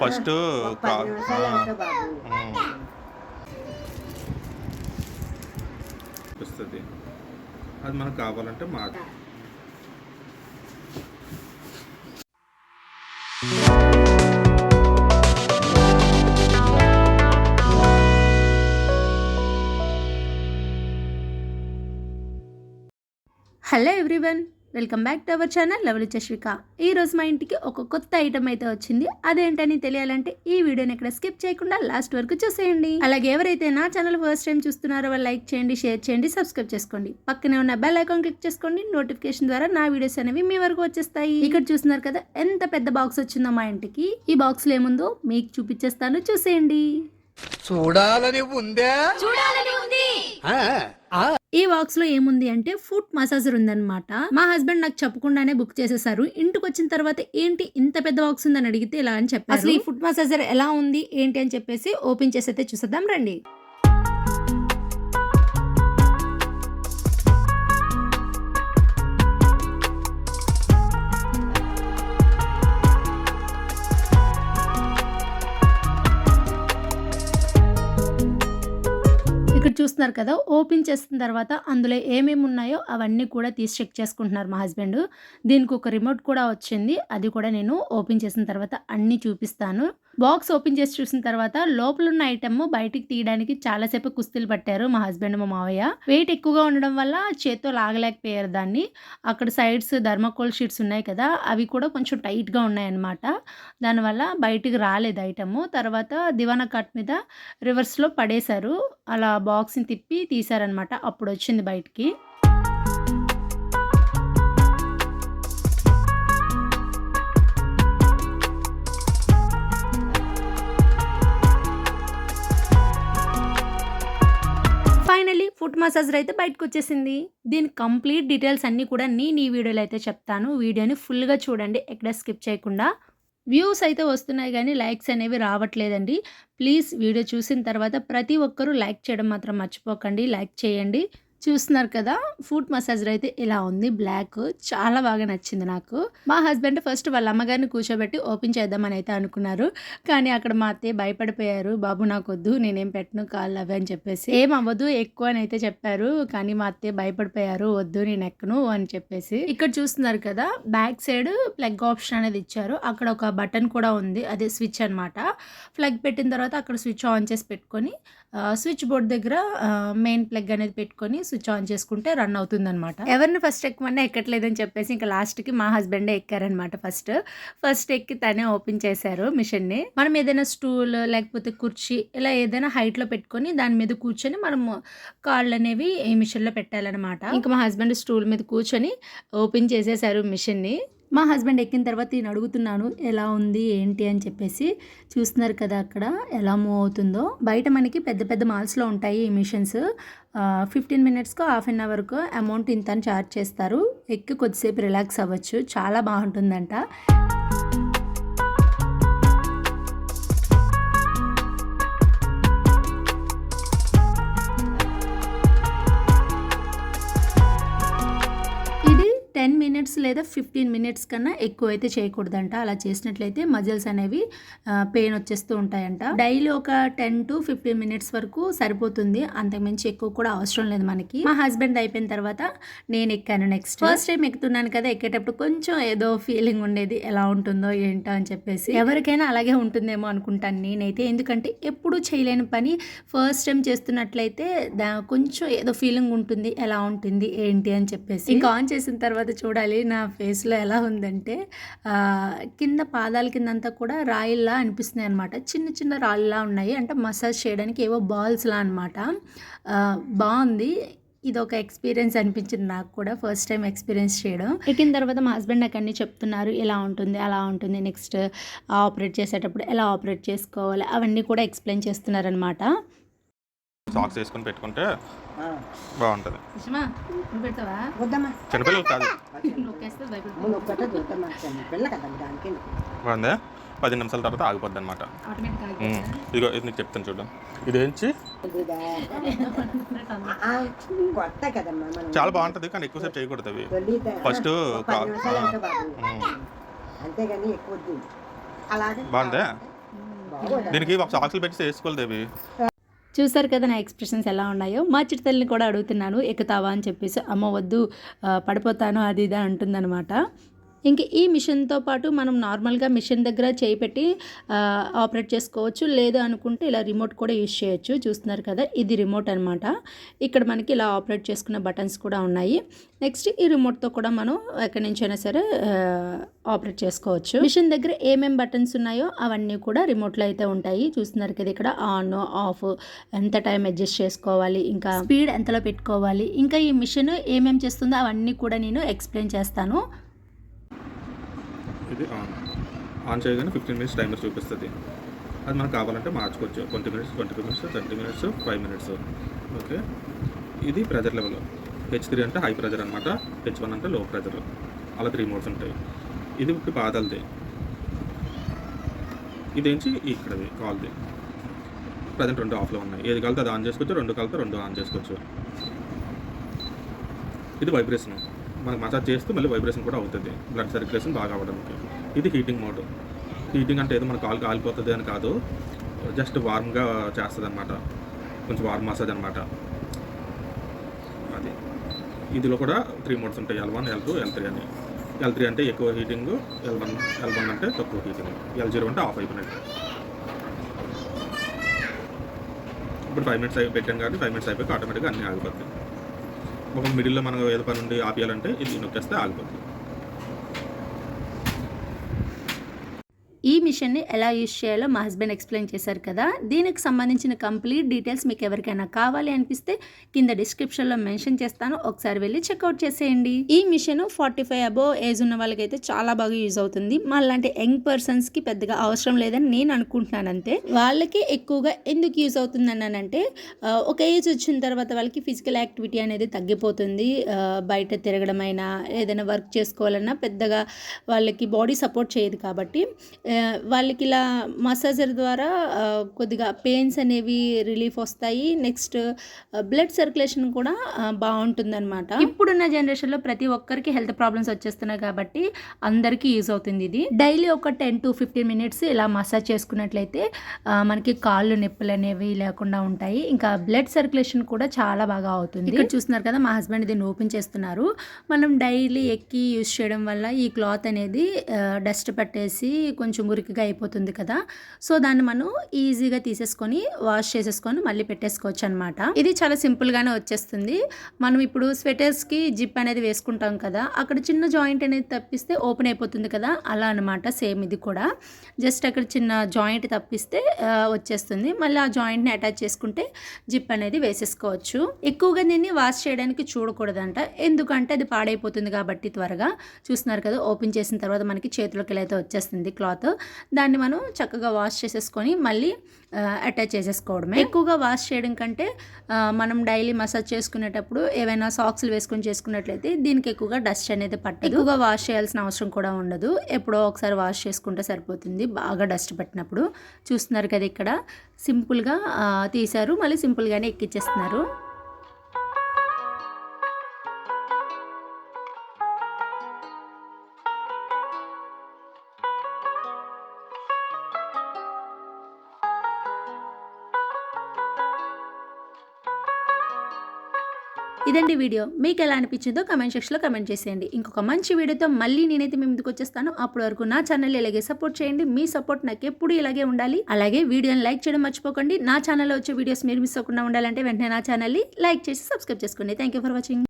First వస్తుంది. అది మనకు కావాలంటే మాట hello everyone. Welcome back to our channel lovely చశ్విక. ఈ రోజు మా ఇంటికి ఒక కొత్త ఐటమ్ అయితే వచ్చింది. అదేంటని తెలియాలంటే ఈ వీడియోని ఇక్కడ స్కిప్ చేయకుండా లాస్ట్ వరకు చూసేయండి. అలాగే ఎవరైతే నా ఛానల్ ఫస్ట్ టైం చూస్తున్నారో వాళ్ళు లైక్ చేయండి షేర్ చేయండి సబ్స్క్రైబ్ చేసుకోండి. పక్కనే ఉన్న బెల్ ఐకాన్ క్లిక్ చేసుకోండి నోటిఫికేషన్ ద్వారా నా వీడియోస్ అనేవి మీ వరకు వచ్చేస్తాయి. ఇక్కడ చూస్తున్నారు కదా ఎంత పెద్ద బాక్స్ వచ్చిందో మా ఇంటికి. ఈ బాక్స్లో ఏముందో మీకు చూపించేస్తాను. చూసేయండి. చూడాలని ఉందే. ఆ, ఆ. ఈ బాక్స్లో ఏముంది అంటే ఫుట్ మసాజర్ ఉందన్నమాట. మా హస్బెండ్ నాకు చెప్పకుండానే బుక్ చేసేసారు. ఇంటికి వచ్చిన తర్వాత ఏంటి ఇంత పెద్ద బాక్స్ ఉందని అడిగితే ఇలా అని చెప్పారు. అసలు ఈ ఫుట్ మసాజర్ ఎలా ఉంది ఏంటి అని చెప్పేసి ఓపెన్ చేసి అయితే చూసేద్దాం రండి. ఇక్కడ చూస్తున్నారు కదా ఓపెన్ చేసిన తర్వాత అందులో ఏమేమి ఉన్నాయో అవన్నీ కూడా తీసి చెక్ చేసుకుంటున్నారు మా హస్బెండ్. దీనికి ఒక రిమోట్ కూడా వచ్చింది. అది కూడా నేను ఓపెన్ చేసిన తర్వాత అన్నీ చూపిస్తాను. బాక్స్ ఓపెన్ చేసి చూసిన తర్వాత లోపల ఉన్న ఐటమ్ బయటికి తీయడానికి చాలాసేపు కుస్తీలు పట్టారు మా హస్బెండ్ మా మావయ్య. వెయిట్ ఎక్కువగా ఉండడం వల్ల చేత్తో లాగలేకపోయారు దాన్ని. అక్కడ సైడ్స్ ధర్మకోల్ షీట్స్ ఉన్నాయి కదా అవి కూడా కొంచెం టైట్గా ఉన్నాయన్నమాట. దానివల్ల బయటికి రాలేదు ఐటమ్. తర్వాత దివానా కట్ మీద రివర్స్లో పడేశారు. అలా బాక్స్ బాక్స్ని తిప్పి తీశారనమాట. అప్పుడు వచ్చింది బయటికి. ఫైనలీ ఫుట్ మసాజర్ అయితే బయటకు వచ్చేసింది దీని కంప్లీట్ డీటెయిల్స్ అన్నీ కూడా నేను ఈ వీడియోలో అయితే చెప్తాను. వీడియోని ఫుల్గా చూడండి. ఎక్కడ స్కిప్ చేయకుండా. వ్యూస్ అయితే వస్తున్నాయి కానీ లైక్స్ అనేవి రావట్లేదండి. ప్లీజ్ వీడియో చూసిన తర్వాత ప్రతి ఒక్కరూ లైక్ చేయడం మాత్రం మర్చిపోకండి. లైక్ చేయండి. చూస్తున్నారు కదా ఫుట్ మసాజర్ అయితే ఇలా ఉంది బ్లాక్ చాలా బాగా నచ్చింది నాకు. మా హస్బెండ్ ఫస్ట్ వాళ్ళ అమ్మగారిని కూర్చోబెట్టి ఓపెన్ చేద్దామని అయితే అనుకున్నారు. కానీ అక్కడ మా అత్తయ్య భయపడిపోయారు బాబు నాకు వద్దు నేనేం పెట్టను కాళ్ళు అవి అని చెప్పేసి. ఏం అవ్వదు ఎక్కువ అని అయితే చెప్పారు. కానీ మా అత్తయ్య భయపడిపోయారు వద్దు నేను ఎక్కను అని చెప్పేసి. ఇక్కడ చూస్తున్నారు కదా బ్యాక్ సైడ్ ప్లగ్ ఆప్షన్ అనేది ఇచ్చారు. అక్కడ ఒక బటన్ కూడా ఉంది అదే స్విచ్ అనమాట ప్లగ్ పెట్టిన తర్వాత అక్కడ స్విచ్ ఆన్ చేసి పెట్టుకొని స్విచ్ బోర్డ్ దగ్గర మెయిన్ ప్లగ్ అనేది పెట్టుకొని స్విచ్ ఆన్ చేసుకుంటే రన్ అవుతుంది అనమాట ఎవరిని ఫస్ట్ ఎక్కమన్నా ఎక్కట్లేదని చెప్పేసి ఇంకా లాస్ట్కి మా హస్బెండే ఎక్కారనమాట ఫస్ట్. ఫస్ట్ ఎక్కి తనే ఓపెన్ చేశారు మిషన్ని. మనం ఏదైనా స్టూల్ లేకపోతే కుర్చీ ఇలా ఏదైనా హైట్లో పెట్టుకొని దాని మీద కూర్చొని మనం కాళ్ళు అనేవి ఈ మిషన్లో పెట్టాలన్నమాట. ఇంకా మా హస్బెండ్ స్టూల్ మీద కూర్చొని ఓపెన్ చేసేసారు మిషన్ని. మా హస్బెండ్ ఎక్కిన తర్వాత నేను అడుగుతున్నాను ఎలా ఉంది ఏంటి? అని చెప్పేసి చూస్తున్నారు కదా అక్కడ ఎలా మూవ్ అవుతుందో. బయట మనకి పెద్ద పెద్ద మాల్స్లో ఉంటాయి ఈ మిషన్స్. ఫిఫ్టీన్ మినిట్స్కో హాఫ్ అన్ అవర్కో అమౌంట్ ఇంత అని ఛార్జ్ చేస్తారు. ఎక్కి కొద్దిసేపు రిలాక్స్ అవ్వచ్చు. చాలా బాగుంటుందంట. మినిట్స్ లేదా ఫిఫ్టీన్ మినిట్స్ కన్నా ఎక్కువ అయితే చేయకూడదంట. అలా చేసినట్లయితే మజిల్స్ అనేవి పెయిన్ వచ్చేస్తూ ఉంటాయంట. డైలీ ఒక టెన్ టు ఫిఫ్టీన్ మినిట్స్ వరకు సరిపోతుంది. అంతకుమించి ఎక్కువ కూడా అవసరం లేదు మనకి. మా హస్బెండ్ అయిపోయిన తర్వాత నేను ఎక్కాను నెక్స్ట్ ఫస్ట్ టైం ఎక్కుతున్నాను కదా ఎక్కేటప్పుడు కొంచెం ఏదో ఫీలింగ్ ఉండేది. ఎలా ఉంటుందో ఏంటో అని చెప్పేసి. ఎవరికైనా అలాగే ఉంటుందేమో అనుకుంటాను నేనైతే. ఎందుకంటే ఎప్పుడు చేయలేని పని. ఫస్ట్ టైం చేస్తున్నట్లయితే దా కొంచెం ఏదో ఫీలింగ్ ఉంటుంది. ఎలా ఉంటుంది ఏంటి అని చెప్పేసి. ఇంకా ఆన్ చేసిన తర్వాత చూడాలి నా ఫేస్లో ఎలా ఉందంటే కింద పాదాల కింద అంతా కూడా రాయిల్లా అనిపిస్తున్నాయి అనమాట చిన్న చిన్న రాళ్ళలా ఉన్నాయి. అంటే మసాజ్ చేయడానికి ఏవో బాల్స్లా అనమాట బాగుంది. ఇది ఒక ఎక్స్పీరియన్స్ అనిపించింది నాకు కూడా. ఫస్ట్ టైం ఎక్స్పీరియన్స్ చేయడం. ఎక్కిన తర్వాత మా హస్బెండ్ నాకు అన్ని చెప్తున్నారు. ఇలా ఉంటుంది అలా ఉంటుంది. నెక్స్ట్ ఆపరేట్ చేసేటప్పుడు ఎలా ఆపరేట్ చేసుకోవాలి? అవన్నీ కూడా ఎక్స్ప్లెయిన్ చేస్తున్నారనమాట సాక్స్ వేసుకొని పెట్టుకుంటే బాగుంటుంది. చిన్నపిల్లలు కాదు. బాగుందా? పది నిమిషాల తర్వాత ఆగిపోద్ది అనమాట ఇదిగో ఇది నీకు చెప్తాను చూడు. ఇదేంచి ఇదిదా. ఆ, కొత్త కదమ్మా మనం. చాలా బాగుంటుంది కానీ ఎక్కువసేపు చేయకూడదు అవి. ఫస్ట్ బాగోదా. దీనికి ఒక సాక్స్లు పెట్టి వేసుకోలేదు అవి. చూసారు కదా నా ఎక్స్ప్రెషన్స్ ఎలా ఉన్నాయో? మా చిట్టతల్లిని కూడా అడుగుతున్నాను ఎక్కుతావా అని చెప్పేసి అమ్మ వద్దు పడిపోతాను అది ఇది అంటుందన్నమాట. ఇంక ఈ మిషన్తో పాటు మనం నార్మల్గా మిషన్ దగ్గర చేయి పెట్టి ఆపరేట్ చేసుకోవచ్చు. లేదు అనుకుంటే ఇలా రిమోట్ కూడా యూజ్ చేయొచ్చు. చూస్తున్నారు కదా ఇది రిమోట్ అనమాట ఇక్కడ మనకి ఇలా ఆపరేట్ చేసుకున్న బటన్స్ కూడా ఉన్నాయి. నెక్స్ట్ ఈ రిమోట్తో కూడా మనం ఎక్కడి నుంచైనా సరే ఆపరేట్ చేసుకోవచ్చు. మిషన్ దగ్గర ఏమేమి బటన్స్ ఉన్నాయో అవన్నీ కూడా రిమోట్లో అయితే ఉంటాయి. చూస్తున్నారు కదా ఇక్కడ ఆన్ ఆఫ్ ఎంత టైం అడ్జస్ట్ చేసుకోవాలి ఇంకా స్పీడ్ ఎంతలో పెట్టుకోవాలి ఇంకా ఈ మిషన్ ఏమేమి చేస్తుందో అవన్నీ కూడా నేను ఎక్స్ప్లెయిన్ చేస్తాను. ఇది ఆన్ ఆన్ చేయగానే ఫిఫ్టీన్ మినిట్స్ టైమర్ చూపిస్తుంది. అది మనకు కావాలంటే మార్చుకోవచ్చు. Twenty minutes twenty five minutes thirty minutes five minutes okay ఇది ప్రెజర్ లెవెల్ హెచ్ త్రీ అంటే హై ప్రెజర్ అనమాట హెచ్ వన్ అంటే లో ప్రెజర్ అలా త్రీ మోడ్స్ ఉంటాయి. ఇది ఒక బాధలది ఇదేంచి ఇక్కడది కాల్ది. ప్రజెంట్ రెండు ఆఫ్లో ఉన్నాయి. ఏది కలితే అది ఆన్ చేసుకోవచ్చు. రెండు కలితే రెండు ఆన్ చేసుకోవచ్చు. ఇది వైబ్రేషన్ మనకు మసాజ్ చేస్తూ మళ్ళీ వైబ్రేషన్ కూడా అవుతుంది. బ్లడ్ సర్క్యులేషన్ బాగా అవ్వడానికి ఇది హీటింగ్ మోడ్ హీటింగ్ అంటే ఏదో మన కాలు కాలిపోతుంది అని కాదు. జస్ట్ వార్మ్గా చేస్తుంది అనమాట కొంచెం వార్మ్ మసాజ్ అనమాట అది. ఇందులో కూడా త్రీ మోడ్స్ ఉంటాయి. L one L two L three అని. ఎల్ త్రీ అంటే ఎక్కువ heating L one L one అంటే తక్కువ హీటింగ్ ఎల్ జీరో అంటే ఆఫ్ అయిపోయినట్టు. ఇప్పుడు ఫైవ్ మినిట్స్ అయి పెట్టాను కాబట్టి ఫైవ్ మినిట్స్ అయిపోయి ఆటోమేటిక్గా అన్నీ ఆగిపోతాయి. ఒక మిడిల్లో మనం ఏదో పని ఉండి ఆపేయాలంటే ఇది నొక్కేస్తే ఆగిపోతుంది. ఈ మిషన్ని ఎలా యూజ్ చేయాలో మా హస్బెండ్ ఎక్స్ప్లెయిన్ చేశారు కదా. దీనికి సంబంధించిన కంప్లీట్ డీటెయిల్స్ మీకు ఎవరికైనా కావాలి అనిపిస్తే కింద డిస్క్రిప్షన్లో మెన్షన్ చేస్తాను. ఒకసారి వెళ్ళి చెక్అవుట్ చేసేయండి. ఈ machine forty five above age ఉన్న వాళ్ళకైతే చాలా బాగా యూజ్ అవుతుంది. మాలాంటి యంగ్ పర్సన్స్కి పెద్దగా అవసరం లేదని నేను అనుకుంటున్నాను అంతే వాళ్ళకి ఎక్కువగా ఎందుకు యూజ్ అవుతుంది అన్నానంటే ఒక ఏజ్ వచ్చిన తర్వాత వాళ్ళకి ఫిజికల్ యాక్టివిటీ అనేది తగ్గిపోతుంది. బయట తిరగడం అయినా ఏదైనా వర్క్ చేసుకోవాలన్నా పెద్దగా వాళ్ళకి బాడీ సపోర్ట్ చేయదు కాబట్టి వాళ్ళకి ఇలా మసాజర్ ద్వారా కొద్దిగా పెయిన్స్ అనేవి రిలీఫ్ వస్తాయి. నెక్స్ట్ బ్లడ్ సర్క్యులేషన్ కూడా బాగుంటుంది అనమాట ఇప్పుడున్న జనరేషన్లో ప్రతి ఒక్కరికి హెల్త్ ప్రాబ్లమ్స్ వచ్చేస్తున్నాయి కాబట్టి అందరికీ యూజ్ అవుతుంది ఇది. డైలీ ఒక టెన్ టు ఫిఫ్టీన్ మినిట్స్ ఇలా మసాజ్ చేసుకున్నట్లయితే మనకి కాళ్ళు నొప్పులు అనేవి లేకుండా ఉంటాయి. ఇంకా బ్లడ్ సర్క్యులేషన్ కూడా చాలా బాగా అవుతుంది. ఇక్కడ చూస్తున్నారు కదా మా హస్బెండ్ దీన్ని ఓపెన్ చేస్తున్నారు. మనం డైలీ ఎక్కి యూజ్ చేయడం వల్ల ఈ క్లాత్ అనేది డస్ట్ పట్టేసి కొంచెం మురికిగా అయిపోతుంది కదా. సో దాన్ని మనం ఈజీగా తీసేసుకొని వాష్ చేసేసుకొని మళ్ళీ పెట్టేసుకోవచ్చు అనమాట ఇది చాలా సింపుల్గానే వచ్చేస్తుంది. మనం ఇప్పుడు స్వెటర్స్కి జిప్ అనేది వేసుకుంటాం కదా అక్కడ చిన్న జాయింట్ అనేది తప్పిస్తే ఓపెన్ అయిపోతుంది కదా అలా అనమాట సేమ్ ఇది కూడా. జస్ట్ అక్కడ చిన్న జాయింట్ తప్పిస్తే వచ్చేస్తుంది. మళ్ళీ ఆ జాయింట్ని అటాచ్ చేసుకుంటే జిప్ అనేది వేసేసుకోవచ్చు. ఎక్కువగా దీన్ని వాష్ చేయడానికి చూడకూడదంట. ఎందుకంటే అది పాడైపోతుంది కాబట్టి త్వరగా. చూస్తున్నారు కదా ఓపెన్ చేసిన తర్వాత మనకి చేతిలోకి వెళ్ళి అయితే వచ్చేస్తుంది క్లాత్. దాన్ని మనం చక్కగా వాష్ చేసేసుకొని మళ్ళీ అటాచ్ చేసేసుకోవడమే. ఎక్కువగా వాష్ చేయడం కంటే మనం డైలీ మసాజ్ చేసుకునేటప్పుడు ఏవైనా సాక్స్లు వేసుకొని చేసుకున్నట్లయితే దీనికి ఎక్కువగా డస్ట్ అనేది పట్టదు. ఎక్కువగా వాష్ చేయాల్సిన అవసరం కూడా ఉండదు. ఎప్పుడో ఒకసారి వాష్ చేసుకుంటే సరిపోతుంది. బాగా డస్ట్ పట్టినప్పుడు. చూస్తున్నారు కదా ఇక్కడ. సింపుల్గా తీశారు. మళ్ళీ సింపుల్గానే ఎక్కిచ్చేస్తున్నారు. ఇదండి వీడియో. మీకు ఎలా అనిపించిందో కమెంట్ సెక్షన్లో కమెంట్ చేసేయండి. ఇంకొక మంచి వీడియోతో మళ్ళీ నేనైతే మీ ముందుకు వచ్చేస్తాను. అప్పటి వరకు నా ఛానల్ ఇలాగే సపోర్ట్ చేయండి. మీ సపోర్ట్ నాకు ఎప్పుడు ఇలాగే ఉండాలి. అలాగే వీడియోని లైక్ చేయడం మర్చిపోకండి. నా ఛానల్లో వచ్చే వీడియోస్ మీరు మిస్ అవ్వకుండా ఉండాలంటే వెంటనే నా ఛానల్ని లైక్ చేసి సబ్స్క్రైబ్ చేసుకోండి థ్యాంక్ యూ ఫర్ వాచింగ్